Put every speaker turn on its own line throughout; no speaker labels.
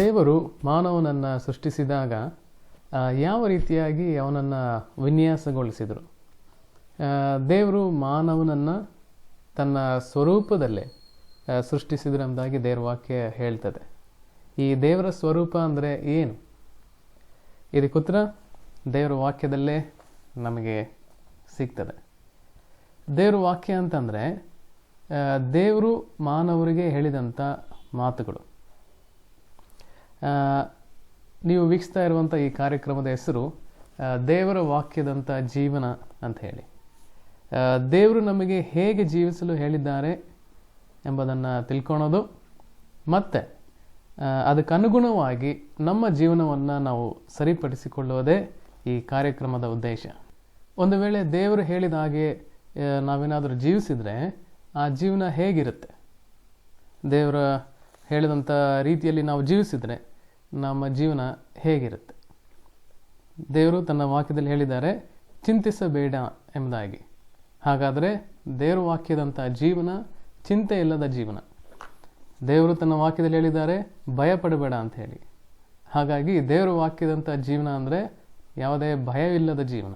ದೇವರು ಮಾನವನನ್ನು ಸೃಷ್ಟಿಸಿದಾಗ ಯಾವ ರೀತಿಯಾಗಿ ಅವನನ್ನು ವಿನ್ಯಾಸಗೊಳಿಸಿದರು? ದೇವರು ಮಾನವನನ್ನು ತನ್ನ ಸ್ವರೂಪದಲ್ಲೇ ಸೃಷ್ಟಿಸಿದ್ರು ಎಂಬುದಾಗಿ ದೇವ್ರ ವಾಕ್ಯ ಹೇಳ್ತದೆ. ಈ ದೇವರ ಸ್ವರೂಪ ಅಂದರೆ ಏನು? ಇದು ಉತ್ತರ, ದೇವರ ವಾಕ್ಯದಲ್ಲೇ ನಮಗೆ ಸಿಗ್ತದೆ. ದೇವ್ರ ವಾಕ್ಯ ಅಂತಂದರೆ ದೇವರು ಮಾನವರಿಗೆ ಹೇಳಿದಂಥ ಮಾತುಗಳು. ನೀವು ವೀಕ್ಷಿಸ್ತಾ ಇರುವಂಥ ಈ ಕಾರ್ಯಕ್ರಮದ ಹೆಸರು ದೇವರ ವಾಕ್ಯದಂಥ ಜೀವನ ಅಂತ ಹೇಳಿ. ದೇವರು ನಮಗೆ ಹೇಗೆ ಜೀವಿಸಲು ಹೇಳಿದ್ದಾರೆ ಎಂಬುದನ್ನು ತಿಳ್ಕೊಳೋದು. ಮತ್ತು ಅದಕ್ಕನುಗುಣವಾಗಿ ನಮ್ಮ ಜೀವನವನ್ನು ನಾವು ಸರಿಪಡಿಸಿಕೊಳ್ಳುವುದೇ ಈ ಕಾರ್ಯಕ್ರಮದ ಉದ್ದೇಶ. ಒಂದು ವೇಳೆ ದೇವರು ಹೇಳಿದ ಹಾಗೆ ನಾವೇನಾದರೂ ಜೀವಿಸಿದರೆ ಆ ಜೀವನ ಹೇಗಿರುತ್ತೆ? ದೇವರ ಹೇಳಿದಂಥ ರೀತಿಯಲ್ಲಿ ನಾವು ಜೀವಿಸಿದರೆ ನಮ್ಮ ಜೀವನ ಹೇಗಿರುತ್ತೆ? ದೇವರು ತನ್ನ ವಾಕ್ಯದಲ್ಲಿ ಹೇಳಿದ್ದಾರೆ, ಚಿಂತಿಸಬೇಡ ಎಂಬುದಾಗಿ. ಹಾಗಾದರೆ ದೇವರು ವಾಕ್ಯದಂಥ ಜೀವನ ಚಿಂತೆ ಇಲ್ಲದ ಜೀವನ. ದೇವರು ತನ್ನ ವಾಕ್ಯದಲ್ಲಿ ಹೇಳಿದ್ದಾರೆ, ಭಯಪಡಬೇಡ ಅಂತ ಹೇಳಿ. ಹಾಗಾಗಿ ದೇವರು ವಾಕ್ಯದಂಥ ಜೀವನ ಅಂದರೆ ಯಾವುದೇ ಭಯವಿಲ್ಲದ ಜೀವನ.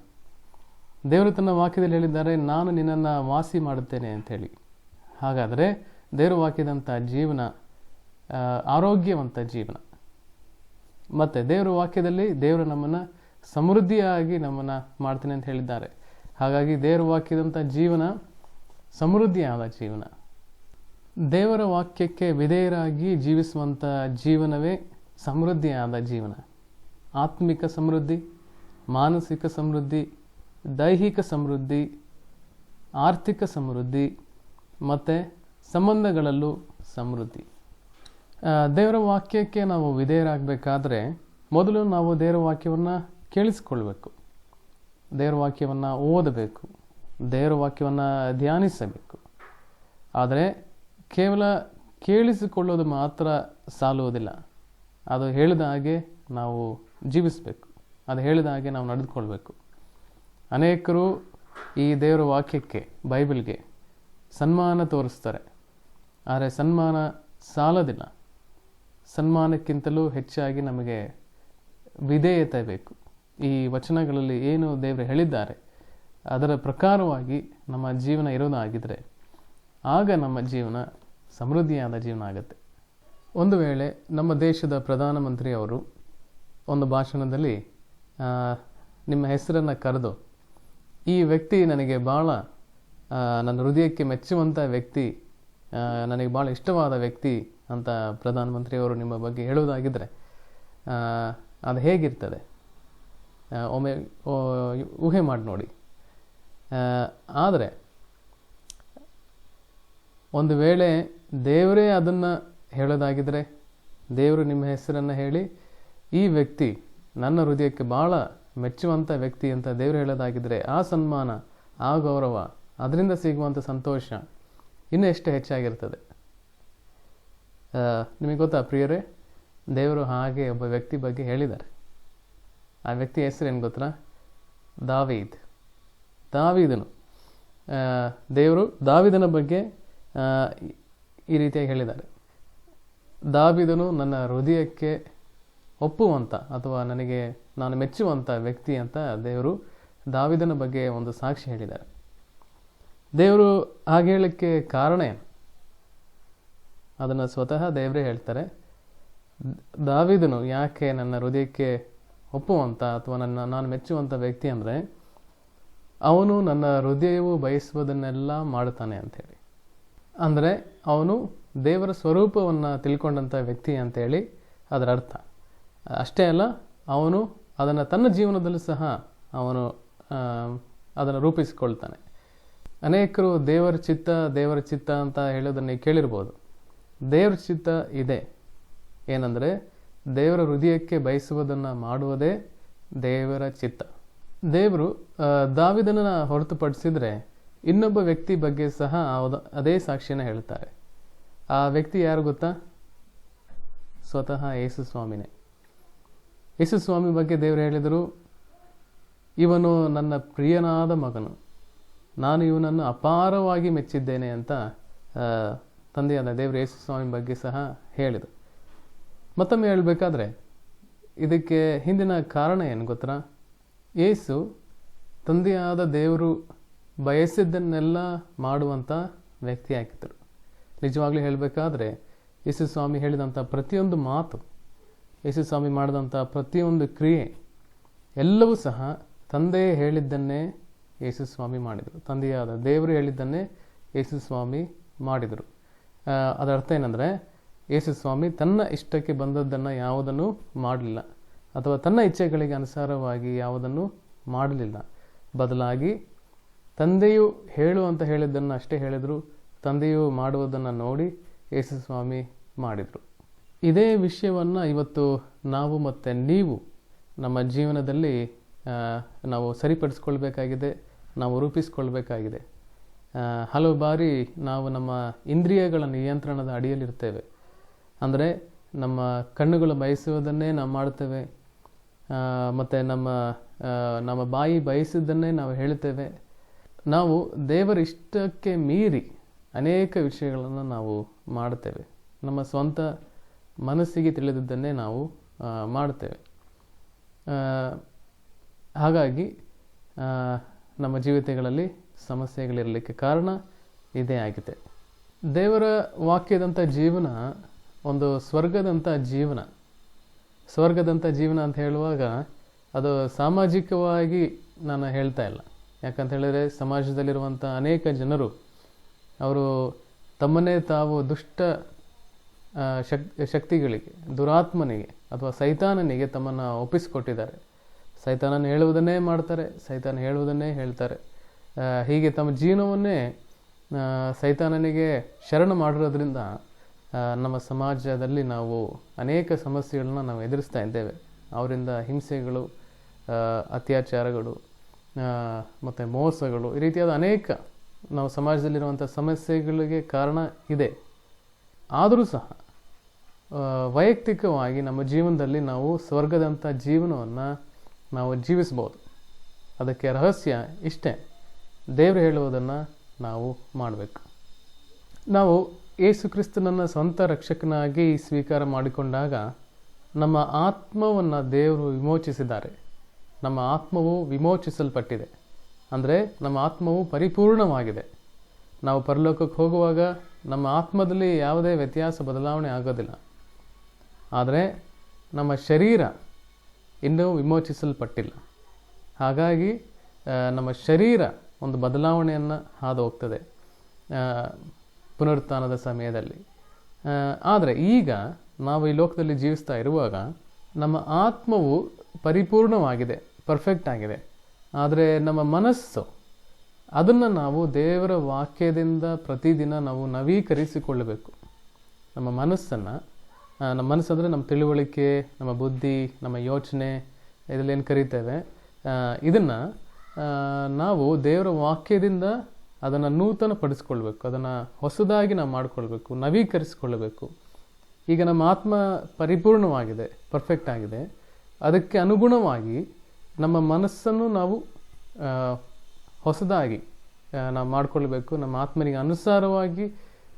ದೇವರು ತನ್ನ ವಾಕ್ಯದಲ್ಲಿ ಹೇಳಿದ್ದಾರೆ, ನಾನು ನಿನ್ನನ್ನು ವಾಸಿ ಮಾಡುತ್ತೇನೆ ಅಂಥೇಳಿ ಹಾಗಾದರೆ ದೇವರು ವಾಕ್ಯದಂಥ ಜೀವನ ಆರೋಗ್ಯವಂತ ಜೀವನ. ಮತ್ತು ದೇವರ ವಾಕ್ಯದಲ್ಲಿ ದೇವರು ನಮ್ಮನ್ನು ಸಮೃದ್ಧಿಯಾಗಿ ನಮ್ಮನ್ನು ಮಾಡ್ತೀನಿ ಅಂತ ಹೇಳಿದ್ದಾರೆ. ಹಾಗಾಗಿ ದೇವರ ವಾಕ್ಯದಂಥ ಜೀವನ ಸಮೃದ್ಧಿಯಾದ ಜೀವನ. ದೇವರ ವಾಕ್ಯಕ್ಕೆ ವಿಧೇಯರಾಗಿ ಜೀವಿಸುವಂಥ ಜೀವನವೇ ಸಮೃದ್ಧಿಯಾದ ಜೀವನ. ಆತ್ಮಿಕ ಸಮೃದ್ಧಿ, ಮಾನಸಿಕ ಸಮೃದ್ಧಿ, ದೈಹಿಕ ಸಮೃದ್ಧಿ, ಆರ್ಥಿಕ ಸಮೃದ್ಧಿ, ಮತ್ತು ಸಂಬಂಧಗಳಲ್ಲೂ ಸಮೃದ್ಧಿ. ದೇವರ ವಾಕ್ಯಕ್ಕೆ ನಾವು ವಿಧೇಯರಾಗಬೇಕಾದ್ರೆ ಮೊದಲು ನಾವು ದೇವರ ವಾಕ್ಯವನ್ನು ಕೇಳಿಸಿಕೊಳ್ಬೇಕು. ದೇವರ ವಾಕ್ಯವನ್ನು ಓದಬೇಕು. ದೇವರ ವಾಕ್ಯವನ್ನು ಧ್ಯಾನಿಸಬೇಕು. ಆದರೆ ಕೇವಲ ಕೇಳಿಸಿಕೊಳ್ಳೋದು ಮಾತ್ರ ಸಾಲುವುದಿಲ್ಲ. ಅದು ಹೇಳಿದ ಹಾಗೆ ನಾವು ಜೀವಿಸಬೇಕು. ಅದು ಹೇಳಿದ ಹಾಗೆ ನಾವು ನಡೆದುಕೊಳ್ಬೇಕು. ಅನೇಕರು ಈ ದೇವರ ವಾಕ್ಯಕ್ಕೆ, ಬೈಬಲ್ಗೆ ಸನ್ಮಾನ ತೋರಿಸ್ತಾರೆ. ಆದರೆ ಸನ್ಮಾನ ಸಾಲದಿಲ್ಲ. ಸನ್ಮಾನಕ್ಕಿಂತಲೂ ಹೆಚ್ಚಾಗಿ ನಮಗೆ ವಿಧೇಯತೆ ಬೇಕು. ಈ ವಚನಗಳಲ್ಲಿ ಏನು ದೇವರು ಹೇಳಿದ್ದಾರೆ, ಅದರ ಪ್ರಕಾರವಾಗಿ ನಮ್ಮ ಜೀವನ ಇರೋದಾಗಿದ್ದರೆ ಆಗ ನಮ್ಮ ಜೀವನ ಸಮೃದ್ಧಿಯಾದ ಜೀವನ ಆಗುತ್ತೆ. ಒಂದು ವೇಳೆ ನಮ್ಮ ದೇಶದ ಪ್ರಧಾನಮಂತ್ರಿ ಅವರು ಒಂದು ಭಾಷಣದಲ್ಲಿ ನಿಮ್ಮ ಹೆಸರನ್ನು ಕರೆದು, ಈ ವ್ಯಕ್ತಿ ನನಗೆ ಭಾಳ ನನ್ನ ಹೃದಯಕ್ಕೆ ಮೆಚ್ಚುವಂಥ ವ್ಯಕ್ತಿ ನನಗೆ ಭಾಳ ಇಷ್ಟವಾದ ವ್ಯಕ್ತಿ ಅಂತ ಪ್ರಧಾನಮಂತ್ರಿಯವರು ನಿಮ್ಮ ಬಗ್ಗೆ ಹೇಳುವುದಾಗಿದ್ದರೆ ಅದು ಹೇಗಿರ್ತದೆ? ಒಮ್ಮೆ ಊಹೆ ಮಾಡಿ ನೋಡಿ. ಆದರೆ, ಒಂದು ವೇಳೆ ದೇವರೇ ಅದನ್ನು ಹೇಳೋದಾಗಿದ್ದರೆ ದೇವರು ನಿಮ್ಮ ಹೆಸರನ್ನು ಹೇಳಿ, ಈ ವ್ಯಕ್ತಿ ನನ್ನ ಹೃದಯಕ್ಕೆ ಭಾಳ ಮೆಚ್ಚುವಂಥ ವ್ಯಕ್ತಿ ಅಂತ ದೇವರು ಹೇಳೋದಾಗಿದ್ದರೆ ಆ ಸನ್ಮಾನ, ಆ ಗೌರವ, ಅದರಿಂದ ಸಿಗುವಂಥ ಸಂತೋಷ ಇನ್ನೂ ಎಷ್ಟು ಹೆಚ್ಚಾಗಿರ್ತದೆ? ನಿಮಗೆ ಗೊತ್ತಾ ಪ್ರಿಯರೇ? ದೇವರು ಹಾಗೆ ಒಬ್ಬ ವ್ಯಕ್ತಿ ಬಗ್ಗೆ ಹೇಳಿದ್ದಾರೆ. ಆ ವ್ಯಕ್ತಿ ಹೆಸರು ಏನು ಗೊತ್ತಾ? ದಾವೀದ್. ದಾವೀದನು. ದೇವರು ದಾವಿದನ ಬಗ್ಗೆ ಈ ರೀತಿಯಾಗಿ ಹೇಳಿದ್ದಾರೆ. ದಾವಿದನು ನನ್ನ ಹೃದಯಕ್ಕೆ ಒಪ್ಪುವಂಥ ಅಥವಾ ನನಗೆ ನಾನು ಮೆಚ್ಚುವಂಥ ವ್ಯಕ್ತಿ ಅಂತ ದೇವರು ದಾವಿದನ ಬಗ್ಗೆ ಒಂದು ಸಾಕ್ಷಿ ಹೇಳಿದ್ದಾರೆ. ದೇವರು ಹಾಗೆ ಹೇಳಕ್ಕೆ ಕಾರಣ ಏನು? ಅದನ್ನು ಸ್ವತಃ ದೇವರೇ ಹೇಳ್ತಾರೆ. ದಾವಿದನು ಯಾಕೆ ನನ್ನ ಹೃದಯಕ್ಕೆ ಒಪ್ಪುವಂಥ ಅಥವಾ ನನ್ನ, ನಾನು ಮೆಚ್ಚುವಂಥ ವ್ಯಕ್ತಿ ಅಂದರೆ, ಅವನು ನನ್ನ ಹೃದಯವು ಬಯಸುವುದನ್ನೆಲ್ಲ ಮಾಡುತ್ತಾನೆ ಅಂಥೇಳಿ. ಅಂದರೆ, ಅವನು ದೇವರ ಸ್ವರೂಪವನ್ನು ತಿಳ್ಕೊಂಡಂಥ ವ್ಯಕ್ತಿ ಅಂತೇಳಿ ಅದರ ಅರ್ಥ. ಅಷ್ಟೇ ಅಲ್ಲ, ಅವನು ಅದನ್ನು ತನ್ನ ಜೀವನದಲ್ಲೂ ಸಹ ಅವನು ಅದನ್ನು ರೂಪಿಸಿಕೊಳ್ತಾನೆ. ಅನೇಕರು ದೇವರ ಚಿತ್ತ ದೇವರ ಚಿತ್ತ ಅಂತ ಹೇಳೋದನ್ನು ಕೇಳಿರ್ಬೋದು. ದೇವರ ಚಿತ್ತ ಇದೆ. ಏನಂದರೆ, ದೇವರ ಹೃದಯಕ್ಕೆ ಬಯಸುವುದನ್ನು ಮಾಡುವುದೇ ದೇವರ ಚಿತ್ತ. ದೇವರು ದಾವಿದನನ್ನು ಹೊರತುಪಡಿಸಿದರೆ ಇನ್ನೊಬ್ಬ ವ್ಯಕ್ತಿ ಬಗ್ಗೆ ಸಹ ಅದ- ಸಾಕ್ಷಿನ ಹೇಳ್ತಾರೆ. ಆ ವ್ಯಕ್ತಿ ಯಾರು ಗೊತ್ತಾ? ಸ್ವತಃ ಯೇಸು ಸ್ವಾಮಿನೇ. ಯೇಸು ಸ್ವಾಮಿ ಬಗ್ಗೆ ದೇವರು ಹೇಳಿದರು, ಇವನು ನನ್ನ ಪ್ರಿಯನಾದ ಮಗನು. ನಾನು ಇವನನ್ನು ಅಪಾರವಾಗಿ ಮೆಚ್ಚಿದ್ದೇನೆ ಅಂತ ತಂದೆಯಾದ ದೇವರ ಯೇಸು ಸ್ವಾಮಿ ಬಗ್ಗೆ ಸಹ ಹೇಳಿದರು ಮತ್ತೊಮ್ಮೆ ಹೇಳಬೇಕಾದ್ರೆ, ಇದಕ್ಕೆ ಹಿಂದಿನ ಕಾರಣ ಏನು ಗೊತ್ತಾ? ಏಸು ತಂದೆಯಾದ ದೇವರು ಬಯಸಿದ್ದನ್ನೆಲ್ಲ ಮಾಡುವಂಥ ವ್ಯಕ್ತಿ ಆಗಿದ್ದರು ನಿಜವಾಗ್ಲೂ ಹೇಳಬೇಕಾದ್ರೆ, ಯೇಸು ಸ್ವಾಮಿ ಹೇಳಿದಂಥ ಪ್ರತಿಯೊಂದು ಮಾತು, ಯೇಸು ಸ್ವಾಮಿ ಮಾಡಿದಂಥ ಪ್ರತಿಯೊಂದು ಕ್ರಿಯೆ, ಎಲ್ಲವೂ ಸಹ ತಂದೆ ಹೇಳಿದ್ದನ್ನೇ ಯೇಸು ಸ್ವಾಮಿ ಮಾಡಿದರು. ತಂದೆಯಾದ ದೇವರು ಹೇಳಿದ್ದನ್ನೇ ಯೇಸು ಸ್ವಾಮಿ ಮಾಡಿದರು. ಅದರ ಅರ್ಥ ಏನಂದರೆ ಯೇಸು ಸ್ವಾಮಿ ತನ್ನ ಇಷ್ಟಕ್ಕೆ ಬಂದದ್ದನ್ನು ಯಾವುದನ್ನು ಮಾಡಲಿಲ್ಲ. ಅಥವಾ ತನ್ನ ಇಚ್ಛೆಗಳಿಗೆ ಅನುಸಾರವಾಗಿ ಯಾವುದನ್ನು ಮಾಡಲಿಲ್ಲ. ಬದಲಾಗಿ, ತಂದೆಯು ಹೇಳು ಅಂತ ಹೇಳಿದ್ದನ್ನು ಅಷ್ಟೇ ಹೇಳಿದರು, ತಂದೆಯು ಮಾಡುವುದನ್ನು ನೋಡಿ ಯೇಸು ಸ್ವಾಮಿ ಮಾಡಿದರು. ಇದೇ ವಿಷಯವನ್ನು ಇವತ್ತು ನಾವು ಮತ್ತು ನೀವು ನಮ್ಮ ಜೀವನದಲ್ಲಿ ನಾವು ಸರಿಪಡಿಸ್ಕೊಳ್ಬೇಕಾಗಿದೆ, ನಾವು ರೂಪಿಸ್ಕೊಳ್ಬೇಕಾಗಿದೆ. ಹಲವು ಬಾರಿ ನಾವು ನಮ್ಮ ಇಂದ್ರಿಯಗಳ ನಿಯಂತ್ರಣದ ಅಡಿಯಲ್ಲಿರ್ತೇವೆ. ಅಂದರೆ ನಮ್ಮ ಕಣ್ಣುಗಳು ಬಯಸುವುದನ್ನೇ ನಾವು ಮಾಡ್ತೇವೆ ಮತ್ತು ನಮ್ಮ ನಮ್ಮ ಬಾಯಿ ಬಯಸಿದ್ದನ್ನೇ ನಾವು ಹೇಳ್ತೇವೆ ನಾವು ದೇವರ ಇಷ್ಟಕ್ಕೆ ಮೀರಿ ಅನೇಕ ವಿಷಯಗಳನ್ನು ನಾವು ಮಾಡ್ತೇವೆ ನಮ್ಮ ಸ್ವಂತ ಮನಸ್ಸಿಗೆ ತಿಳಿದಿದ್ದನ್ನೇ ನಾವು ಮಾಡ್ತೇವೆ ಹಾಗಾಗಿ ನಮ್ಮ ಜೀವಿತಗಳಲ್ಲಿ ಸಮಸ್ಯೆಗಳಿರಲಿಕ್ಕೆ ಕಾರಣ ಇದೇ ಆಗಿದೆ. ದೇವರ ವಾಕ್ಯದಂಥ ಜೀವನ ಒಂದು ಸ್ವರ್ಗದಂಥ ಜೀವನ. ಸ್ವರ್ಗದಂಥ ಜೀವನ ಅಂತ ಹೇಳುವಾಗ ಅದು ಸಾಮಾಜಿಕವಾಗಿ ನಾನು ಹೇಳ್ತಾ ಇಲ್ಲ. ಯಾಕಂತ ಹೇಳಿದ್ರೆ ಸಮಾಜದಲ್ಲಿರುವಂಥ ಅನೇಕ ಜನರು ಅವರು ತಮ್ಮನ್ನೇ ತಾವು ದುಷ್ಟ ಶಕ್, ಶಕ್ತಿಗಳಿಗೆ, ದುರಾತ್ಮನಿಗೆ ಅಥವಾ ಸೈತಾನನಿಗೆ ತಮ್ಮನ್ನು ಒಪ್ಪಿಸಿಕೊಟ್ಟಿದ್ದಾರೆ. ಸೈತಾನನ ಹೇಳುವುದನ್ನೇ ಮಾಡ್ತಾರೆ, ಸೈತಾನ ಹೇಳುವುದನ್ನೇ ಹೇಳ್ತಾರೆ. ಹೀಗೆ ತಮ್ಮ ಜೀವನವನ್ನೇ ಸೈತಾನನಿಗೆ ಶರಣ ಮಾಡಿರೋದ್ರಿಂದ ನಮ್ಮ ಸಮಾಜದಲ್ಲಿ ನಾವು ಅನೇಕ ಸಮಸ್ಯೆಗಳನ್ನ ನಾವು ಎದುರಿಸ್ತಾ ಇದ್ದೇವೆ. ಅವರಿಂದ ಹಿಂಸೆಗಳು ಅತ್ಯಾಚಾರಗಳು ಮತ್ತು ಮೋಸಗಳು, ಈ ರೀತಿಯಾದ ಅನೇಕ ನಾವು ಸಮಾಜದಲ್ಲಿರುವಂಥ ಸಮಸ್ಯೆಗಳಿಗೆ ಕಾರಣ ಇದೆ. ಆದರೂ ಸಹ ವೈಯಕ್ತಿಕವಾಗಿ ನಮ್ಮ ಜೀವನದಲ್ಲಿ ನಾವು ಸ್ವರ್ಗದಂಥ ಜೀವನವನ್ನು ನಾವು ಜೀವಿಸ್ಬೋದು ಅದಕ್ಕೆ ರಹಸ್ಯ ಇಷ್ಟೇ. ದೇವರು ಹೇಳುವುದನ್ನು ನಾವು ಮಾಡಬೇಕು. ನಾವು ಯೇಸು ಕ್ರಿಸ್ತನನ್ನು ಸ್ವಂತ ರಕ್ಷಕನಾಗಿ ಸ್ವೀಕಾರ ಮಾಡಿಕೊಂಡಾಗ ನಮ್ಮ ಆತ್ಮವನ್ನು ದೇವರು ವಿಮೋಚಿಸಿದ್ದಾರೆ. ನಮ್ಮ ಆತ್ಮವು ವಿಮೋಚಿಸಲ್ಪಟ್ಟಿದೆ. ಅಂದರೆ ನಮ್ಮ ಆತ್ಮವು ಪರಿಪೂರ್ಣವಾಗಿದೆ. ನಾವು ಪರಲೋಕಕ್ಕೆ ಹೋಗುವಾಗ ನಮ್ಮ ಆತ್ಮದಲ್ಲಿ ಯಾವುದೇ ವ್ಯತ್ಯಾಸ, ಬದಲಾವಣೆ ಆಗೋದಿಲ್ಲ. ಆದರೆ ನಮ್ಮ ಶರೀರ ಇನ್ನೂ ವಿಮೋಚಿಸಲ್ಪಟ್ಟಿಲ್ಲ. ಹಾಗಾಗಿ ನಮ್ಮ ಶರೀರ ಒಂದು ಬದಲಾವಣೆಯನ್ನು ಹಾದು ಹೋಗ್ತದೆ ಪುನರುತ್ಥಾನದ ಸಮಯದಲ್ಲಿ. ಆದರೆ ಈಗ ನಾವು ಈ ಲೋಕದಲ್ಲಿ ಜೀವಿಸ್ತಾ ಇರುವಾಗ ನಮ್ಮ ಆತ್ಮವು ಪರಿಪೂರ್ಣವಾಗಿದೆ ಪರ್ಫೆಕ್ಟ್ ಆಗಿದೆ. ಆದರೆ ನಮ್ಮ ಮನಸ್ಸು, ಅದನ್ನು ನಾವು ದೇವರ ವಾಕ್ಯದಿಂದ ಪ್ರತಿದಿನ ನಾವು ನವೀಕರಿಸಿಕೊಳ್ಳಬೇಕು. ನಮ್ಮ ಮನಸ್ಸನ್ನು ನಮ್ಮ ಮನಸ್ಸಂದರೆ ನಮ್ಮ ತಿಳುವಳಿಕೆ, ನಮ್ಮ ಬುದ್ಧಿ, ನಮ್ಮ ಯೋಚನೆ, ಇದರಲ್ಲಿ ಏನು ಕರಿತೇವೆ ಇದನ್ನು ನಾವು ದೇವರ ವಾಕ್ಯದಿಂದ ಅದನ್ನು ನೂತನ ಪಡಿಸ್ಕೊಳ್ಬೇಕು ಅದನ್ನು ಹೊಸದಾಗಿ ನಾವು ಮಾಡಿಕೊಳ್ಬೇಕು, ನವೀಕರಿಸಿಕೊಳ್ಳಬೇಕು. ಈಗ ನಮ್ಮ ಆತ್ಮ ಪರಿಪೂರ್ಣವಾಗಿದೆ ಪರ್ಫೆಕ್ಟ್ ಆಗಿದೆ. ಅದಕ್ಕೆ ಅನುಗುಣವಾಗಿ ನಮ್ಮ ಮನಸ್ಸನ್ನು ನಾವು ಹೊಸದಾಗಿ ನಾವು ಮಾಡಿಕೊಳ್ಬೇಕು. ನಮ್ಮ ಆತ್ಮನಿಗೆ ಅನುಸಾರವಾಗಿ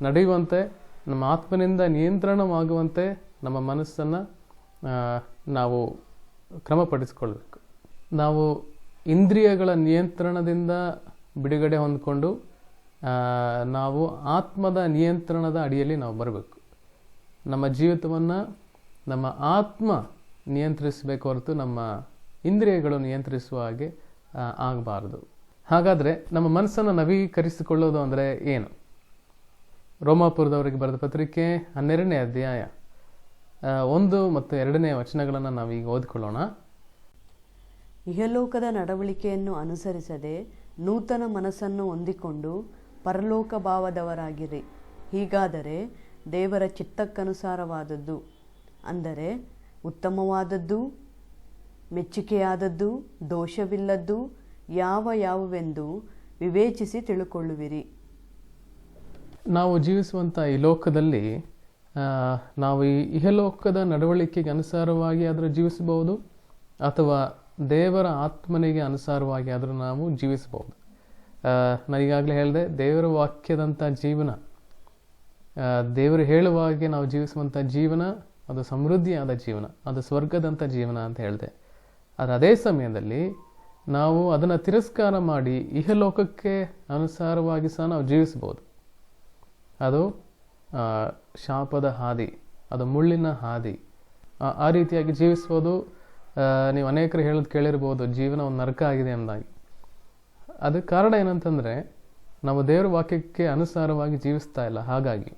ನಡೆಯುವಂತೆ, ನಮ್ಮ ಆತ್ಮನಿಂದ ನಿಯಂತ್ರಣವಾಗುವಂತೆ ನಮ್ಮ ಮನಸ್ಸನ್ನು ನಾವು ಕ್ರಮಪಡಿಸ್ಕೊಳ್ಬೇಕು. ನಾವು ಇಂದ್ರಿಯಗಳ ನಿಯಂತ್ರಣದಿಂದ ಬಿಡುಗಡೆ ಹೊಂದ್ಕೊಂಡು ನಾವು ಆತ್ಮದ ನಿಯಂತ್ರಣದ ಅಡಿಯಲ್ಲಿ ನಾವು ಬರಬೇಕು. ನಮ್ಮ ಜೀವಿತವನ್ನು ನಮ್ಮ ಆತ್ಮ ನಿಯಂತ್ರಿಸಬೇಕು ಹೊರತು ನಮ್ಮ ಇಂದ್ರಿಯಗಳು ನಿಯಂತ್ರಿಸುವ ಹಾಗೆ ಆಗಬಾರದು. ಹಾಗಾದರೆ ನಮ್ಮ ಮನಸ್ಸನ್ನು ನವೀಕರಿಸಿಕೊಳ್ಳೋದು ಅಂದರೆ ಏನು? ರೋಮಾಪುರದವರಿಗೆ ಬರೆದ ಪತ್ರಿಕೆ ಹನ್ನೆರಡನೇ ಅಧ್ಯಾಯ ಒಂದು ಮತ್ತು ಎರಡನೇ ವಚನಗಳನ್ನು ನಾವೀಗ ಓದಿಕೊಳ್ಳೋಣ.
ಇಹಲೋಕದ ನಡವಳಿಕೆಯನ್ನು ಅನುಸರಿಸದೆ ನೂತನ ಮನಸ್ಸನ್ನು ಹೊಂದಿಕೊಂಡು ಪರಲೋಕ ಭಾವದವರಾಗಿರಿ ಹೀಗಾದರೆ ದೇವರ ಚಿತ್ತಕ್ಕನುಸಾರವಾದದ್ದು, ಅಂದರೆ ಉತ್ತಮವಾದದ್ದು ಮೆಚ್ಚುಗೆಯಾದದ್ದು ದೋಷವಿಲ್ಲದ್ದು, ಯಾವ ಯಾವುವೆಂದು ವಿವೇಚಿಸಿ ತಿಳುಕೊಳ್ಳುವಿರಿ.
ನಾವು ಜೀವಿಸುವಂಥ ಈ ಲೋಕದಲ್ಲಿ ನಾವು ಈ ಇಹಲೋಕದ ನಡವಳಿಕೆಗೆ ಅನುಸಾರವಾಗಿ ಆದರೂ ಜೀವಿಸಬಹುದು, ಅಥವಾ ದೇವರ ಆತ್ಮನಿಗೆ ಅನುಸಾರವಾಗಿ ಆದರೂ ನಾವು ಜೀವಿಸಬಹುದು. ಆ, ನಾನು ಈಗಾಗಲೇ ಹೇಳಿದೆ ದೇವರ ವಾಕ್ಯದಂಥ ಜೀವನ ದೇವರು ಹೇಳುವ ಹಾಗೆ ನಾವು ಜೀವಿಸುವಂಥ ಜೀವನ ಅದು ಸಮೃದ್ಧಿಯಾದ ಜೀವನ ಅದು ಸ್ವರ್ಗದಂಥ ಜೀವನ ಅಂತ ಹೇಳಿದೆ. ಆದರೆ ಅದೇ ಸಮಯದಲ್ಲಿ ನಾವು ಅದನ್ನು ತಿರಸ್ಕಾರ ಮಾಡಿ ಇಹಲೋಕಕ್ಕೆ ಅನುಸಾರವಾಗಿ ಸಹ ನಾವು ಜೀವಿಸ್ಬೋದು ಅದು ಶಾಪದ ಹಾದಿ ಅದು ಮುಳ್ಳಿನ ಹಾದಿ ಆ- ರೀತಿಯಾಗಿ ಜೀವಿಸ್ಬೋದು ನೀವು ಅನೇಕರು ಹೇಳೋದು ಕೇಳಿರ್ಬೋದು, ಜೀವನ ಒಂದು ನರಕ ಆಗಿದೆ ಎಂದಾಗಿ ಅದಕ್ಕೆ ಕಾರಣ ಏನಂತಂದರೆ, ನಾವು ದೇವರ ವಾಕ್ಯಕ್ಕೆ ಅನುಸಾರವಾಗಿ ಜೀವಿಸ್ತಾ ಇಲ್ಲ, ಹಾಗಾಗಿ?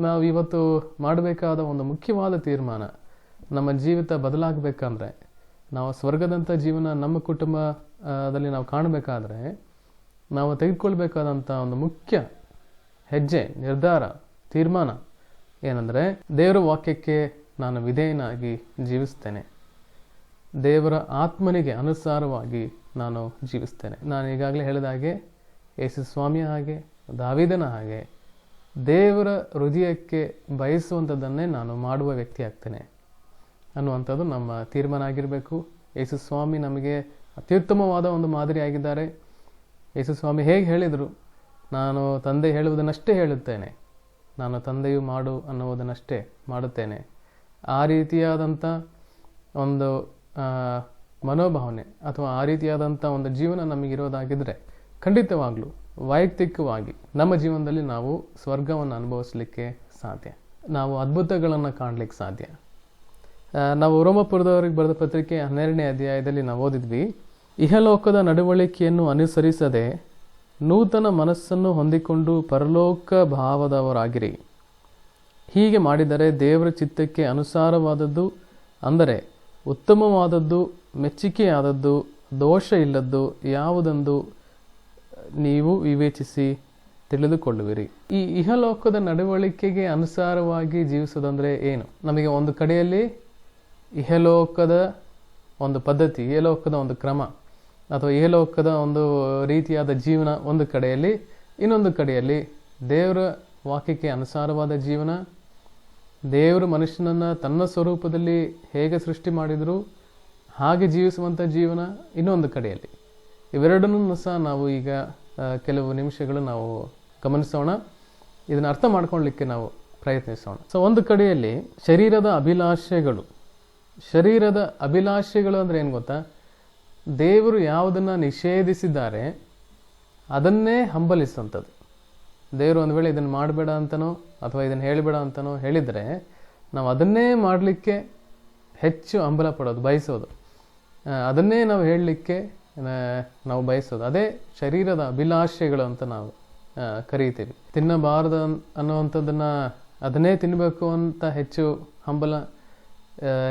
ನಾವು ಇವತ್ತು ಮಾಡಬೇಕಾದ ಒಂದು ಮುಖ್ಯವಾದ ತೀರ್ಮಾನ, ನಮ್ಮ ಜೀವಿತ ಬದಲಾಗಬೇಕಂದ್ರೆ, ನಾವು ಸ್ವರ್ಗದಂಥ ಜೀವನ ನಮ್ಮ ಕುಟುಂಬದಲ್ಲಿ ನಾವು ಕಾಣಬೇಕಾದ್ರೆ, ನಾವು ತೆಗೆದುಕೊಳ್ಬೇಕಾದಂಥ ಒಂದು ಮುಖ್ಯ ಹೆಜ್ಜೆ, ನಿರ್ಧಾರ, ತೀರ್ಮಾನ ಏನಂದರೆ, ದೇವರ ವಾಕ್ಯಕ್ಕೆ ನಾನು ವಿಧೇಯನಾಗಿ ಜೀವಿಸ್ತೇನೆ ದೇವರ ಆತ್ಮನಿಗೆ ಅನುಸಾರವಾಗಿ ನಾನು ಜೀವಿಸ್ತೇನೆ ನಾನು ಈಗಾಗಲೇ ಹೇಳಿದ ಹಾಗೆ, ಯೇಸು ಸ್ವಾಮಿಯ ಹಾಗೆ, ದಾವಿದನ ಹಾಗೆ, ದೇವರ ಹೃದಯಕ್ಕೆ ಬಯಸುವಂಥದ್ದನ್ನೇ ನಾನು ಮಾಡುವ ವ್ಯಕ್ತಿ ಆಗ್ತೇನೆ ಅನ್ನುವಂಥದ್ದು ನಮ್ಮ ತೀರ್ಮಾನ ಆಗಿರಬೇಕು ಯೇಸು ಸ್ವಾಮಿ ನಮಗೆ ಅತ್ಯುತ್ತಮವಾದ ಒಂದು ಮಾದರಿಯಾಗಿದ್ದಾರೆ. ಯೇಸು ಸ್ವಾಮಿ ಹೇಗೆ ಹೇಳಿದರು? ನಾನು ತಂದೆ ಹೇಳುವುದನ್ನಷ್ಟೇ ಹೇಳುತ್ತೇನೆ. ನಾನು ತಂದೆಯು ಮಾಡು ಅನ್ನುವುದನ್ನಷ್ಟೇ ಮಾಡುತ್ತೇನೆ. ಆ ರೀತಿಯಾದಂಥ ಒಂದು ಮನೋಭಾವನೆ ಅಥವಾ ಆ ರೀತಿಯಾದಂಥ ಒಂದು ಜೀವನ ನಮಗಿರೋದಾಗಿದ್ದರೆ ಖಂಡಿತವಾಗ್ಲೂ ವೈಯಕ್ತಿಕವಾಗಿ ನಮ್ಮ ಜೀವನದಲ್ಲಿ ನಾವು ಸ್ವರ್ಗವನ್ನು ಅನುಭವಿಸಲಿಕ್ಕೆ ಸಾಧ್ಯ. ನಾವು ಅದ್ಭುತಗಳನ್ನು ಕಾಣಲಿಕ್ಕೆ ಸಾಧ್ಯ. ನಾವು ರೋಮಪುರದವರಿಗೆ ಬರೆದ ಪತ್ರಿಕೆ ಹನ್ನೆರಡನೇ ಅಧ್ಯಾಯದಲ್ಲಿ ನಾವು ಓದಿದ್ವಿ, ಇಹಲೋಕದ ನಡವಳಿಕೆಯನ್ನು ಅನುಸರಿಸದೆ ನೂತನ ಮನಸ್ಸನ್ನು ಹೊಂದಿಕೊಂಡು ಪರಲೋಕ ಭಾವದವರಾಗಿರಿ. ಹೀಗೆ ಮಾಡಿದರೆ ದೇವರ ಚಿತ್ತಕ್ಕೆ ಅನುಸಾರವಾದದ್ದು ಅಂದರೆ ಉತ್ತಮವಾದದ್ದು ಮೆಚ್ಚುಗೆಯಾದದ್ದು ದೋಷ ಇಲ್ಲದ್ದು ಯಾವುದೆಂದು ನೀವು ವಿವೇಚಿಸಿ ತಿಳಿದುಕೊಳ್ಳುವಿರಿ. ಈ ಇಹಲೋಕದ ನಡವಳಿಕೆಗೆ ಅನುಸಾರವಾಗಿ ಜೀವಿಸೋದಂದರೆ ಏನು? ನಮಗೆ ಒಂದು ಕಡೆಯಲ್ಲಿ ಇಹಲೋಕದ ಒಂದು ಪದ್ಧತಿ, ಇಹಲೋಕದ ಒಂದು ಕ್ರಮ, ಅಥವಾ ಇಹಲೋಕದ ಒಂದು ರೀತಿಯಾದ ಜೀವನ ಒಂದು ಕಡೆಯಲ್ಲಿ, ಇನ್ನೊಂದು ಕಡೆಯಲ್ಲಿ ದೇವರ ವಾಕ್ಯಕ್ಕೆ ಅನುಸಾರವಾದ ಜೀವನ ದೇವರು ಮನುಷ್ಯನನ್ನು ತನ್ನ ಸ್ವರೂಪದಲ್ಲಿ ಹೇಗೆ ಸೃಷ್ಟಿ ಮಾಡಿದರೂ, ಹಾಗೆ ಜೀವಿಸುವಂಥ ಜೀವನ ಇನ್ನೊಂದು ಕಡೆಯಲ್ಲಿ. ಇವೆರಡನ್ನೂ ಸಹ ನಾವು ಈಗ ಕೆಲವು ನಿಮಿಷಗಳು ನಾವು ಗಮನಿಸೋಣ. ಇದನ್ನು ಅರ್ಥ ಮಾಡ್ಕೊಳ್ಳಿಕ್ಕೆ ನಾವು ಪ್ರಯತ್ನಿಸೋಣ. ಸೊ ಒಂದು ಕಡೆಯಲ್ಲಿ ಶರೀರದ ಅಭಿಲಾಷೆಗಳು. ಶರೀರದ ಅಭಿಲಾಷೆಗಳು ಅಂದರೆ ಏನು ಗೊತ್ತಾ? ದೇವರು ಯಾವುದನ್ನು ನಿಷೇಧಿಸಿದ್ದಾರೆ, ಅದನ್ನೇ ಹಂಬಲಿಸುವಂಥದ್ದು. ದೇವರು ಒಂದು ವೇಳೆ ಇದನ್ನು ಮಾಡಬೇಡ ಅಂತನೋ, ಅಥವಾ ಇದನ್ನು ಹೇಳಿಬೇಡ ಅಂತನೋ ಹೇಳಿದರೆ, ನಾವು ಅದನ್ನೇ ಮಾಡಲಿಕ್ಕೆ ಹೆಚ್ಚು ಹಂಬಲ ಪಡೋದು, ಬಯಸೋದು. ಅದನ್ನೇ ನಾವು ಹೇಳಲಿಕ್ಕೆ ನಾವು ಬಯಸೋದು. ಅದೇ ಶರೀರದ ಅಭಿಲಾಷೆಗಳು ಅಂತ ನಾವು ಕರೀತೀವಿ. ತಿನ್ನಬಾರದು ಅನ್ನುವಂಥದ್ದನ್ನು ಅದನ್ನೇ ತಿನ್ನಬೇಕು ಅಂತ ಹೆಚ್ಚು ಹಂಬಲ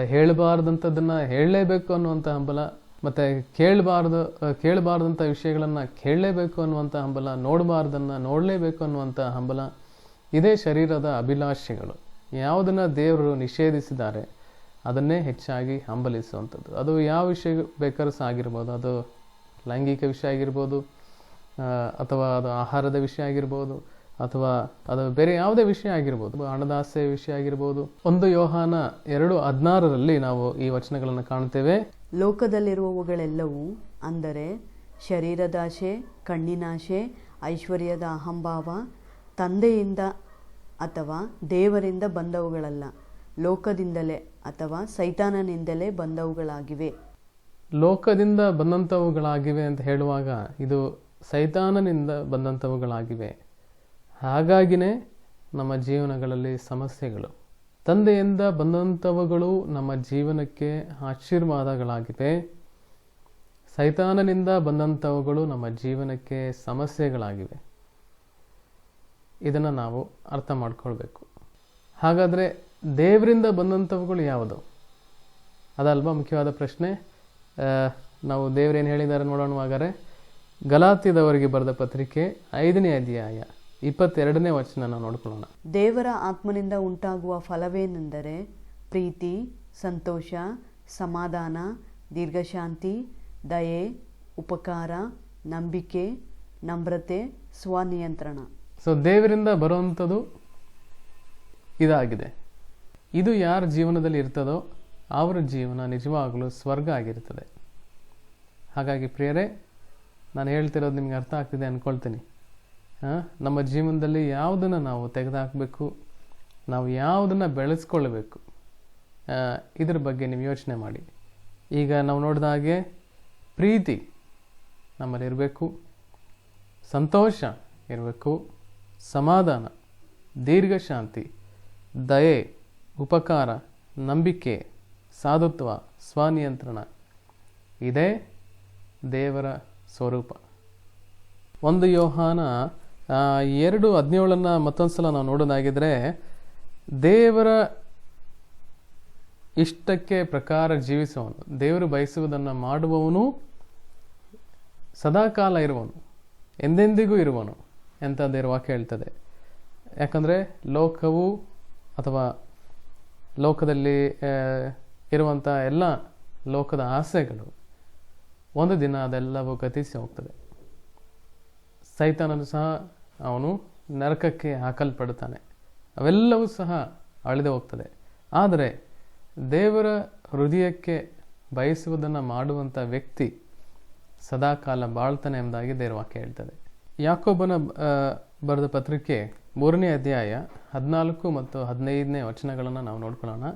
ಹೇಳಬಾರ್ದಂಥದ್ದನ್ನ ಹೇಳಲೇಬೇಕು ಅನ್ನುವಂಥ ಹಂಬಲ ಮತ್ತೆ ಕೇಳಬಾರ್ದು ಕೇಳಬಾರ್ದಂಥ ವಿಷಯಗಳನ್ನು ಕೇಳಲೇಬೇಕು ಅನ್ನುವಂಥ ಹಂಬಲ, ನೋಡಬಾರ್ದನ್ನು ನೋಡಲೇಬೇಕು ಅನ್ನುವಂಥ ಹಂಬಲ, ಇದೇ ಶರೀರದ ಅಭಿಲಾಷೆಗಳು. ಯಾವುದನ್ನು ದೇವರು ನಿಷೇಧಿಸಿದ್ದಾರೆ, ಅದನ್ನೇ ಹೆಚ್ಚಾಗಿ ಹಂಬಲಿಸುವಂಥದ್ದು. ಅದು ಯಾವ ವಿಷಯ ಬೇಕಾದ್ರೂ ಸಹ ಆಗಿರ್ಬೋದು ಅದು ಲೈಂಗಿಕ ವಿಷಯ ಆಗಿರ್ಬೋದು ಅಥವಾ ಅದು ಆಹಾರದ ವಿಷಯ ಆಗಿರ್ಬೋದು, ಅಥವಾ ಅದು ಬೇರೆ ಯಾವುದೇ ವಿಷಯ ಆಗಿರ್ಬೋದು. ಹಣದಾಸೆ ವಿಷಯ ಆಗಿರ್ಬೋದು. ಒಂದು ಯೋಹಾನ ಎರಡು ಹದಿನಾರರಲ್ಲಿ ನಾವು ಈ ವಚನಗಳನ್ನು ಕಾಣ್ತೇವೆ
ಲೋಕದಲ್ಲಿರುವವುಗಳೆಲ್ಲವೂ ಅಂದರೆ ಶರೀರದಾಶೆ, ಕಣ್ಣಿನಾಶೆ, ಐಶ್ವರ್ಯದ ಅಹಂಭಾವ, ತಂದೆಯಿಂದ ಅಥವಾ ದೇವರಿಂದ ಬಂದವುಗಳಲ್ಲ, ಲೋಕದಿಂದಲೇ ಅಥವಾ ಸೈತಾನನಿಂದಲೇ ಬಂದವುಗಳಾಗಿವೆ.
ಲೋಕದಿಂದ ಬಂದಂಥವುಗಳಾಗಿವೆ ಅಂತ ಹೇಳುವಾಗ ಇದು ಸೈತಾನನಿಂದ ಬಂದಂಥವುಗಳಾಗಿವೆ ಹಾಗಾಗಿನೇ ನಮ್ಮ ಜೀವನಗಳಲ್ಲಿ ಸಮಸ್ಯೆಗಳು. ತಂದೆಯಿಂದ ಬಂದಂಥವುಗಳು ನಮ್ಮ ಜೀವನಕ್ಕೆ ಆಶೀರ್ವಾದಗಳಾಗಿದೆ ಸೈತಾನನಿಂದ ಬಂದಂಥವುಗಳು ನಮ್ಮ ಜೀವನಕ್ಕೆ ಸಮಸ್ಯೆಗಳಾಗಿವೆ. ಇದನ್ನು ನಾವು ಅರ್ಥ ಮಾಡ್ಕೊಳ್ಬೇಕು. ಹಾಗಾದರೆ ದೇವರಿಂದ ಬಂದಂಥವುಗಳು ಯಾವುದು? ಅದಲ್ವಾ ಮುಖ್ಯವಾದ ಪ್ರಶ್ನೆ. ನಾವು ದೇವರೇನು ಹೇಳಿದ್ದಾರೆ ನೋಡೋಣ ಹಾಗಾದರೆ ಗಲಾತ್ಯದವರಿಗೆ ಬರೆದ ಪತ್ರಿಕೆ ಐದನೇ ಅಧ್ಯಾಯ. ಇಪ್ಪತ್ತೆರಡನೇ ವಚನ ನಾವು ನೋಡ್ಕೊಳ್ಳೋಣ.
ದೇವರ ಆತ್ಮನಿಂದ ಉಂಟಾಗುವ ಫಲವೇನೆಂದರೆ ಪ್ರೀತಿ ಸಂತೋಷ ಸಮಾಧಾನ ದೀರ್ಘಶಾಂತಿ ದಯೆ ಉಪಕಾರ ನಂಬಿಕೆ ನಮ್ರತೆ ಸ್ವನಿಯಂತ್ರಣ.
ಸೊ ದೇವರಿಂದ ಬರುವಂಥದ್ದು ಇದಾಗಿದೆ. ಇದು ಯಾರ ಜೀವನದಲ್ಲಿ ಇರ್ತದೋ ಅವರ ಜೀವನ ನಿಜವಾಗಲೂ ಸ್ವರ್ಗ ಆಗಿರ್ತದೆ. ಹಾಗಾಗಿ ಪ್ರಿಯರೇ ನಾನು ಹೇಳ್ತಿರೋದು ನಿಮ್ಗೆ ಅರ್ಥ ಆಗ್ತಿದೆ ಅಂದ್ಕೊಳ್ತೀನಿ ನಮ್ಮ ಜೀವನದಲ್ಲಿ ಯಾವುದನ್ನು ನಾವು ತೆಗೆದುಹಾಕಬೇಕು ನಾವು ಯಾವುದನ್ನು ಬೆಳೆಸ್ಕೊಳ್ಬೇಕು? ಇದ್ರ ಬಗ್ಗೆ ನೀವು ಯೋಚನೆ ಮಾಡಿ. ಈಗ ನಾವು ನೋಡಿದ ಹಾಗೆ ಪ್ರೀತಿ ನಮ್ಮಲ್ಲಿ ಇರಬೇಕು, ಸಂತೋಷ ಇರಬೇಕು, ಸಮಾಧಾನ, ದೀರ್ಘಶಾಂತಿ, ದಯೆ, ಉಪಕಾರ, ನಂಬಿಕೆ, ಸಾಧುತ್ವ, ಸ್ವನಿಯಂತ್ರಣ, ಇದೇ ದೇವರ ಸ್ವರೂಪ. ಒಂದು ಯೋಹಾನ ಎರಡು ಹದಿನೇಳನ್ನು ಮತ್ತೊಂದು ಸಲ ನಾವು ನೋಡೋದಾಗಿದ್ರೆ ದೇವರ ಇಷ್ಟಕ್ಕೆ ಪ್ರಕಾರ ಜೀವಿಸುವವನು, ದೇವರು ಬಯಸುವುದನ್ನು ಮಾಡುವವನು ಸದಾಕಾಲ ಇರುವನು ಎಂದೆಂದಿಗೂ ಇರುವನು ಅಂತ ವಾಕ್ಯ ಹೇಳ್ತದೆ. ಯಾಕಂದರೆ ಲೋಕವು ಅಥವಾ ಲೋಕದಲ್ಲಿ ಇರುವಂಥ ಎಲ್ಲ ಲೋಕದ ಆಸೆಗಳು ಒಂದು ದಿನ ಅದೆಲ್ಲವೂ ಗತಿಸಿ ಹೋಗ್ತದೆ. ಸೈತಾನನು ಸಹ ಅವನು ನರಕಕ್ಕೆ ಹಾಕಲ್ಪಡ್ತಾನೆ ಅವೆಲ್ಲವೂ ಸಹ ಅಳಿದು ಹೋಗ್ತದೆ. ಆದರೆ ದೇವರ ಹೃದಯಕ್ಕೆ ಬಯಸುವುದನ್ನು ಮಾಡುವಂಥ ವ್ಯಕ್ತಿ ಸದಾಕಾಲ ಬಾಳ್ತಾನೆ ಎಂಬುದಾಗಿ ದೇವರ ಹೇಳ್ತದೆ. ಯಾಕೊಬ್ಬನ ಬರೆದ ಪತ್ರಿಕೆ ಮೂರನೇ ಅಧ್ಯಾಯ ಹದಿನಾಲ್ಕು ಮತ್ತು ಹದಿನೈದನೇ ವಚನಗಳನ್ನು ನಾವು ನೋಡ್ಕೊಳ್ಳೋಣ.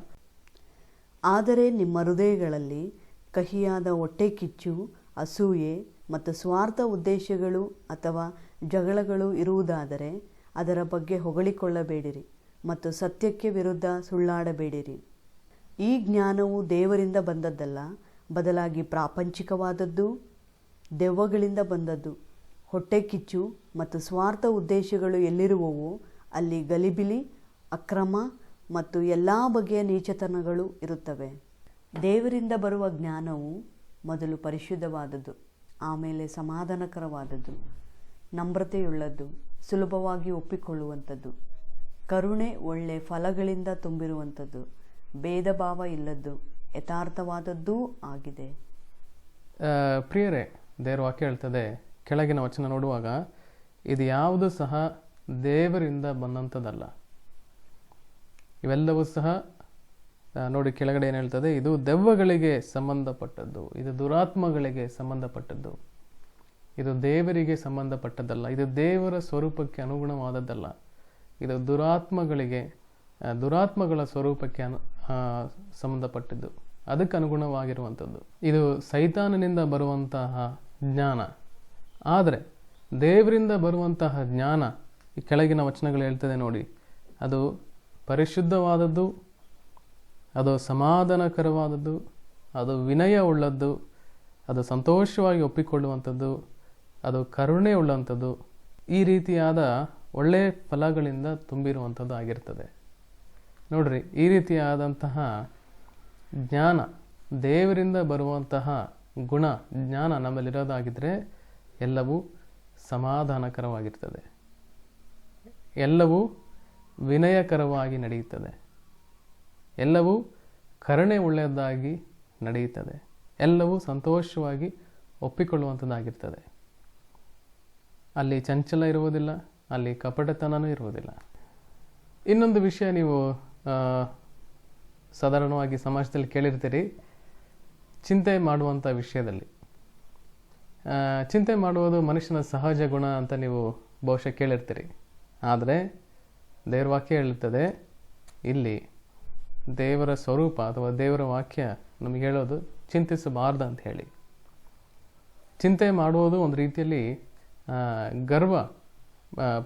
ಆದರೆ ನಿಮ್ಮ ಹೃದಯಗಳಲ್ಲಿ ಕಹಿಯಾದ ಹೊಟ್ಟೆ ಕಿಚ್ಚು, ಅಸೂಯೆ ಮತ್ತು ಸ್ವಾರ್ಥ ಉದ್ದೇಶಗಳು ಅಥವಾ ಜಗಳಗಳು ಇರುವುದಾದರೆ ಅದರ ಬಗ್ಗೆ ಹೊಗಳಿಕೊಳ್ಳಬೇಡಿರಿ ಮತ್ತು ಸತ್ಯಕ್ಕೆ ವಿರುದ್ಧ ಸುಳ್ಳಾಡಬೇಡಿರಿ. ಈ ಜ್ಞಾನವು ದೇವರಿಂದ ಬಂದದ್ದಲ್ಲ, ಬದಲಾಗಿ ಪ್ರಾಪಂಚಿಕವಾದದ್ದು. ದೆವ್ವಗಳಿಂದ ಬಂದದ್ದು. ಹೊಟ್ಟೆ ಕಿಚ್ಚು ಮತ್ತು ಸ್ವಾರ್ಥ ಉದ್ದೇಶಗಳು ಎಲ್ಲಿರುವವೋ ಅಲ್ಲಿ ಗಲಿಬಿಲಿ, ಅಕ್ರಮ ಮತ್ತು ಎಲ್ಲ ಬಗೆಯ ನೀಚತನಗಳು ಇರುತ್ತವೆ. ದೇವರಿಂದ ಬರುವ ಜ್ಞಾನವು ಮೊದಲು ಪರಿಶುದ್ಧವಾದದ್ದು. ಆಮೇಲೆ ಸಮಾಧಾನಕರವಾದದ್ದು, ನಮ್ರತೆಯುಳ್ಳದ್ದು, ಸುಲಭವಾಗಿ ಒಪ್ಪಿಕೊಳ್ಳುವಂಥದ್ದು, ಕರುಣೆ ಒಳ್ಳೆ ಫಲಗಳಿಂದ ತುಂಬಿರುವಂಥದ್ದು ಭೇದ ಭಾವ ಇಲ್ಲದ್ದು, ಯಥಾರ್ಥವಾದದ್ದೂ ಆಗಿದೆ.
ಪ್ರಿಯರೇ, ದೇವರ ವಾಕ್ಯ ಹೇಳ್ತದೆ, ಕೆಳಗಿನ ವಚನ ನೋಡುವಾಗ ಇದು ಯಾವುದು ಸಹ ದೇವರಿಂದ ಬಂದಂಥದ್ದಲ್ಲ. ಇವೆಲ್ಲವೂ ಸಹ ನೋಡಿ ಕೆಳಗಡೆ ಏನು ಹೇಳ್ತದೆ? ಇದು ದೆವ್ವಗಳಿಗೆ ಸಂಬಂಧಪಟ್ಟದ್ದು. ಇದು ದುರಾತ್ಮಗಳಿಗೆ ಸಂಬಂಧಪಟ್ಟದ್ದು. ಇದು ದೇವರಿಗೆ ಸಂಬಂಧಪಟ್ಟದ್ದಲ್ಲ. ಇದು ದೇವರ ಸ್ವರೂಪಕ್ಕೆ ಅನುಗುಣವಾದದ್ದಲ್ಲ. ಇದು ದುರಾತ್ಮಗಳಿಗೆ ದುರಾತ್ಮಗಳ ಸ್ವರೂಪಕ್ಕೆ ಅನು ಸಂಬಂಧಪಟ್ಟಿದ್ದು. ಅದಕ್ಕೆ ಅನುಗುಣವಾಗಿರುವಂಥದ್ದು. ಇದು ಸೈತಾನನಿಂದ ಬರುವಂತಹ ಜ್ಞಾನ. ಆದರೆ ದೇವರಿಂದ ಬರುವಂತಹ ಜ್ಞಾನ ಈ ಕೆಳಗಿನ ವಚನಗಳು ಹೇಳ್ತದೆ ನೋಡಿ. ಅದು ಪರಿಶುದ್ಧವಾದದ್ದು ಅದು ಸಮಾಧಾನಕರವಾದದ್ದು, ಅದು ವಿನಯ ಉಳ್ಳದ್ದು ಅದು ಸಂತೋಷವಾಗಿ ಒಪ್ಪಿಕೊಳ್ಳುವಂಥದ್ದು, ಅದು ಕರುಣೆ ಉಳ್ಳಂಥದ್ದು ಈ ರೀತಿಯಾದ ಒಳ್ಳೆಯ ಫಲಗಳಿಂದ ತುಂಬಿರುವಂಥದ್ದು ಆಗಿರ್ತದೆ. ನೋಡ್ರಿ, ಈ ರೀತಿಯಾದಂತಹ ಜ್ಞಾನ, ದೇವರಿಂದ ಬರುವಂತಹ ಗುಣ, ಜ್ಞಾನ ನಮ್ಮಲ್ಲಿರೋದಾಗಿದ್ದರೆ ಎಲ್ಲವೂ ಸಮಾಧಾನಕರವಾಗಿರ್ತದೆ. ಎಲ್ಲವೂ ವಿನಯಕರವಾಗಿ ನಡೆಯುತ್ತದೆ. ಎಲ್ಲವೂ ಕರುಣೆ ಒಳ್ಳೆಯದಾಗಿ ನಡೆಯುತ್ತದೆ. ಎಲ್ಲವೂ ಸಂತೋಷವಾಗಿ ಒಪ್ಪಿಕೊಳ್ಳುವಂಥದ್ದಾಗಿರ್ತದೆ ಅಲ್ಲಿ ಚಂಚಲ ಇರುವುದಿಲ್ಲ, ಅಲ್ಲಿ ಕಪಟತನವೂ ಇರುವುದಿಲ್ಲ. ಇನ್ನೊಂದು ವಿಷಯ ನೀವು ಸಾಧಾರಣವಾಗಿ ಸಮಾಜದಲ್ಲಿ ಕೇಳಿರ್ತೀರಿ. ಚಿಂತೆ ಮಾಡುವಂಥ ವಿಷಯದಲ್ಲಿ. ಚಿಂತೆ ಮಾಡುವುದು ಮನುಷ್ಯನ ಸಹಜ ಗುಣ ಅಂತ ನೀವು ಬಹುಶಃ ಕೇಳಿರ್ತೀರಿ. ಆದರೆ, ದೇವ್ರ ವಾಕ್ಯ ಹೇಳುತ್ತದೆ, ಇಲ್ಲಿ ದೇವರ ಸ್ವರೂಪ ಅಥವಾ ದೇವರ ವಾಕ್ಯ ನಮಗೆ ಹೇಳೋದು ಚಿಂತಿಸಬಾರ್ದು ಅಂತ ಹೇಳಿ. ಚಿಂತೆ ಮಾಡುವುದು ಒಂದು ರೀತಿಯಲ್ಲಿ ಗರ್ವ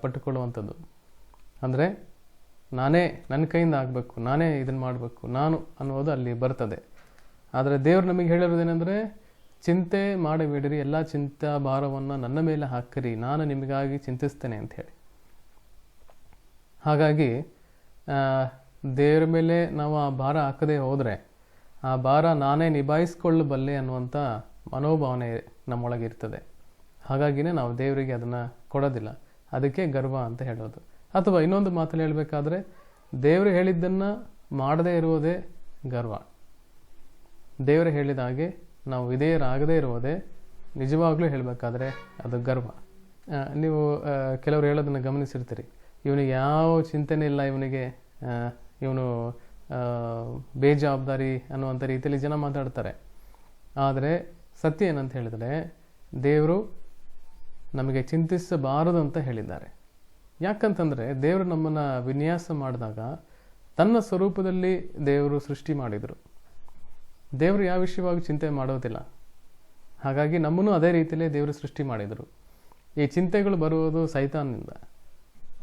ಪಟ್ಟುಕೊಳ್ಳುವಂಥದ್ದು. ಅಂದರೆ ನಾನೇ ನನ್ನ ಕೈಯಿಂದ ಆಗಬೇಕು, ನಾನೇ ಇದನ್ನು ಮಾಡಬೇಕು, ನಾನು ಅನ್ನೋದು ಅಲ್ಲಿ ಬರ್ತದೆ. ಆದರೆ ದೇವರು ನಮಗೆ ಹೇಳಿರೋದೇನೆಂದರೆ ಚಿಂತೆ ಮಾಡಬೇಡಿರಿ, ಎಲ್ಲ ಚಿಂತಾ ಭಾರವನ್ನು ನನ್ನ ಮೇಲೆ ಹಾಕಿರಿ, ನಾನು ನಿಮಗಾಗಿ ಚಿಂತಿಸ್ತೇನೆ ಅಂತ ಹೇಳಿ. ಹಾಗಾಗಿ ದೇವರ ಮೇಲೆ ನಾವು ಆ ಭಾರ ಹಾಕದೇ ಹೋದರೆ, ಆ ಭಾರ ನಾನೇ ನಿಭಾಯಿಸ್ಕೊಳ್ಳಬಲ್ಲೆ ಅನ್ನುವಂಥ ಮನೋಭಾವನೆ ನಮ್ಮೊಳಗಿರ್ತದೆ. ಹಾಗಾಗಿನೇ ನಾವು ದೇವರಿಗೆ ಅದನ್ನು ಕೊಡೋದಿಲ್ಲ. ಅದಕ್ಕೆ ಗರ್ವ ಅಂತ ಹೇಳೋದು. ಅಥವಾ ಇನ್ನೊಂದು ಮಾತಲ್ಲಿ ಹೇಳಬೇಕಾದ್ರೆ, ದೇವರು ಹೇಳಿದ್ದನ್ನು ಮಾಡದೇ ಇರುವುದೇ ಗರ್ವ. ದೇವರು ಹೇಳಿದ ಹಾಗೆ ನಾವು ವಿಧೇಯರಾಗದೇ ಇರುವುದೇ ನಿಜವಾಗ್ಲೂ ಹೇಳಬೇಕಾದ್ರೆ ಅದು ಗರ್ವ. ನೀವು ಕೆಲವರು ಹೇಳೋದನ್ನು ಗಮನಿಸಿರ್ತೀರಿ. ಇವನಿಗೆ ಯಾವ ಚಿಂತನೆ ಇಲ್ಲ, ಇವನಿಗೆ ಇವನು ಬೇಜವಾಬ್ದಾರಿ ಅನ್ನುವಂಥ ರೀತಿಯಲ್ಲಿ ಜನ ಮಾತಾಡ್ತಾರೆ. ಆದರೆ ಸತ್ಯ ಏನಂತ ಹೇಳಿದರೆ, ದೇವರು ನಮಗೆ ಚಿಂತಿಸಬಾರದು ಅಂತ ಹೇಳಿದ್ದಾರೆ. ಯಾಕಂತಂದರೆ, ದೇವರು ನಮ್ಮನ್ನು ವಿನ್ಯಾಸ ಮಾಡಿದಾಗ ತನ್ನ ಸ್ವರೂಪದಲ್ಲಿ ದೇವರು ಸೃಷ್ಟಿ ಮಾಡಿದರು. ದೇವರು ಯಾವ ವಿಷಯವಾಗಿ ಚಿಂತೆ ಮಾಡೋದಿಲ್ಲ. ಹಾಗಾಗಿ ನಮ್ಮನ್ನು ಅದೇ ರೀತಿಯಲ್ಲೇ ದೇವರು ಸೃಷ್ಟಿ ಮಾಡಿದರು. ಈ ಚಿಂತೆಗಳು ಬರುವುದು ಸೈತಾನ್ನಿಂದ.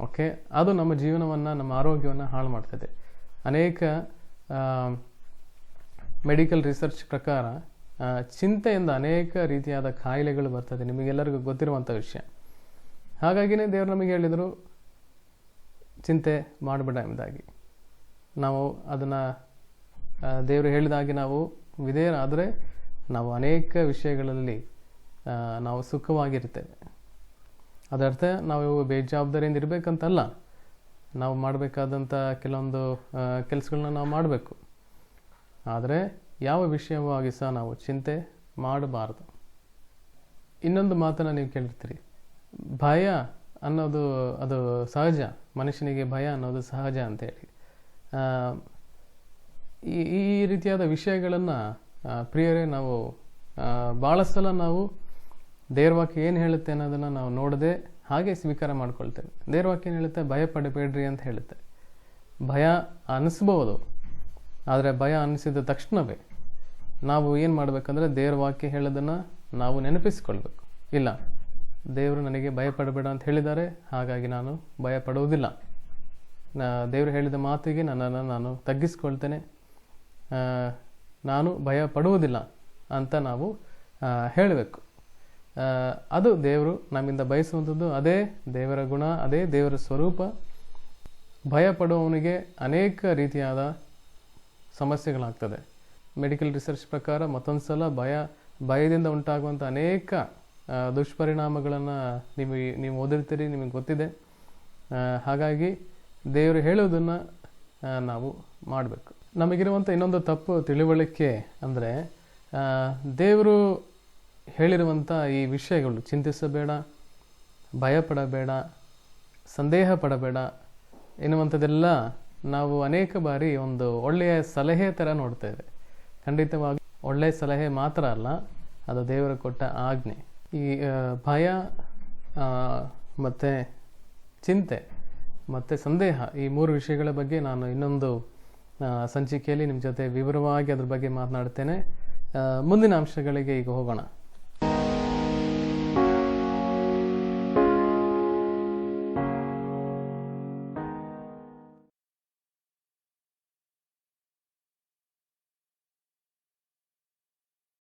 ಓಕೆ? ಅದು ನಮ್ಮ ಜೀವನವನ್ನು, ನಮ್ಮ ಆರೋಗ್ಯವನ್ನು ಹಾಳು ಮಾಡ್ತದೆ. ಅನೇಕ ಮೆಡಿಕಲ್ ರಿಸರ್ಚ್ ಪ್ರಕಾರ ಚಿಂತೆಯಿಂದ ಅನೇಕ ರೀತಿಯಾದ ಕಾಯಿಲೆಗಳು ಬರ್ತದೆ. ನಿಮಗೆಲ್ಲರಿಗೂ ಗೊತ್ತಿರುವಂಥ ವಿಷಯ. ಹಾಗಾಗಿನೇ ದೇವರು ನಮಗೆ ಹೇಳಿದರು, ಚಿಂತೆ ಮಾಡಬೇಡ ಎಂಬುದಾಗಿ ನಾವು ಅದನ್ನು ದೇವರು ಹೇಳಿದ ಹಾಗೆ ನಾವು ವಿಧೇಯರಾದರೆ ನಾವು ಅನೇಕ ವಿಷಯಗಳಲ್ಲಿ ನಾವು ಸುಖವಾಗಿರ್ತೇವೆ. ಅದರ್ಥ, ನಾವು ಬೇಜವಾಬ್ದಾರಿಯಿಂದ ಇರಬೇಕಂತಲ್ಲ. ನಾವು ಮಾಡಬೇಕಾದಂಥ ಕೆಲವೊಂದು ಕೆಲಸಗಳನ್ನ ನಾವು ಮಾಡಬೇಕು. ಆದರೆ ಯಾವ ವಿಷಯವಾಗಿ ಸಹ ನಾವು ಚಿಂತೆ ಮಾಡಬಾರ್ದು. ಇನ್ನೊಂದು ಮಾತನ್ನು ನೀವು ಕೇಳಿರ್ತೀರಿ ಭಯ ಅನ್ನೋದು ಅದು ಸಹಜ. ಮನುಷ್ಯನಿಗೆ ಭಯ ಅನ್ನೋದು ಸಹಜ ಅಂತೇಳಿ. ಈ ಈ ರೀತಿಯಾದ ವಿಷಯಗಳನ್ನು ಪ್ರಿಯರೇ ನಾವು ಭಾಳ ಸಲ ನಾವು ದೇವ್ರವಾಕ್ಯ ಏನು ಹೇಳುತ್ತೆ ಅನ್ನೋದನ್ನು ನಾವು ನೋಡದೆ ಹಾಗೆ ಸ್ವೀಕಾರ ಮಾಡ್ಕೊಳ್ತೇವೆ ದೇವ್ರವಾಕ್ಯ ಏನು ಹೇಳುತ್ತೆ? ಭಯ ಪಡಬೇಡ್ರಿ ಅಂತ ಹೇಳುತ್ತೆ. ಭಯ ಅನಿಸ್ಬೋದು, ಆದರೆ ಭಯ ಅನಿಸಿದ ತಕ್ಷಣವೇ ನಾವು ಏನು ಮಾಡಬೇಕಂದ್ರೆ ದೇವ್ರ ವಾಕ್ಯ ಹೇಳೋದನ್ನು ನಾವು ನೆನಪಿಸ್ಕೊಳ್ಬೇಕು. ಇಲ್ಲ, ದೇವರು ನನಗೆ ಭಯ ಪಡಬೇಡ ಅಂತ ಹೇಳಿದ್ದಾರೆ, ಹಾಗಾಗಿ ನಾನು ಭಯ ಪಡುವುದಿಲ್ಲ. ದೇವರು ಹೇಳಿದ ಮಾತಿಗೆ ನನ್ನನ್ನು ನಾನು ತಗ್ಗಿಸ್ಕೊಳ್ತೇನೆ. ನಾನು ಭಯ ಪಡುವುದಿಲ್ಲ ಅಂತ ನಾವು ಹೇಳಬೇಕು. ಅದು ದೇವರು ನಮ್ಮಿಂದ ಬಯಸುವಂಥದ್ದು, ಅದೇ ದೇವರ ಗುಣ, ಅದೇ ದೇವರ ಸ್ವರೂಪ. ಭಯ ಪಡುವವನಿಗೆ ಅನೇಕ ರೀತಿಯಾದ ಸಮಸ್ಯೆಗಳಾಗ್ತದೆ. ಮೆಡಿಕಲ್ ರಿಸರ್ಚ್ ಪ್ರಕಾರ ಮತ್ತೊಂದು ಸಲ ಭಯ, ಭಯದಿಂದ ಉಂಟಾಗುವಂಥ ಅನೇಕ ದುಷ್ಪರಿಣಾಮಗಳನ್ನು ನೀವು ನೀವು ಓದಿರ್ತೀರಿ, ನಿಮಗೆ ಗೊತ್ತಿದೆ. ಹಾಗಾಗಿ ದೇವರು ಹೇಳೋದನ್ನು ನಾವು ಮಾಡಬೇಕು. ನಮಗಿರುವಂಥ ಇನ್ನೊಂದು ತಪ್ಪು ತಿಳುವಳಿಕೆ ಅಂದರೆ ದೇವರು ಹೇಳಿರುವಂಥ ಈ ವಿಷಯಗಳು, ಚಿಂತಿಸಬೇಡ, ಭಯಪಡಬೇಡ ಸಂದೇಹ ಪಡಬೇಡ ಎನ್ನುವಂಥದ್ದೆಲ್ಲ ನಾವು ಅನೇಕ ಬಾರಿ ಒಂದು ಒಳ್ಳೆಯ ಸಲಹೆ ಥರ ನೋಡ್ತೇವೆ ಖಂಡಿತವಾಗಿ ಒಳ್ಳೆಯ ಸಲಹೆ ಮಾತ್ರ ಅಲ್ಲ, ಅದು ದೇವರು ಕೊಟ್ಟ ಆಜ್ಞೆ. ಈ ಭಯ ಮತ್ತು ಚಿಂತೆ, ಮತ್ತು ಸಂದೇಹ ಈ ಮೂರು ವಿಷಯಗಳ ಬಗ್ಗೆ ನಾನು ಇನ್ನೊಂದು ಸಂಚಿಕೆಯಲ್ಲಿ ನಿಮ್ಮ ಜೊತೆ ವಿವರವಾಗಿ ಅದ್ರ ಬಗ್ಗೆ ಮಾತನಾಡ್ತೇನೆ. ಮುಂದಿನ ಅಂಶಗಳಿಗೆ ಈಗ ಹೋಗೋಣ.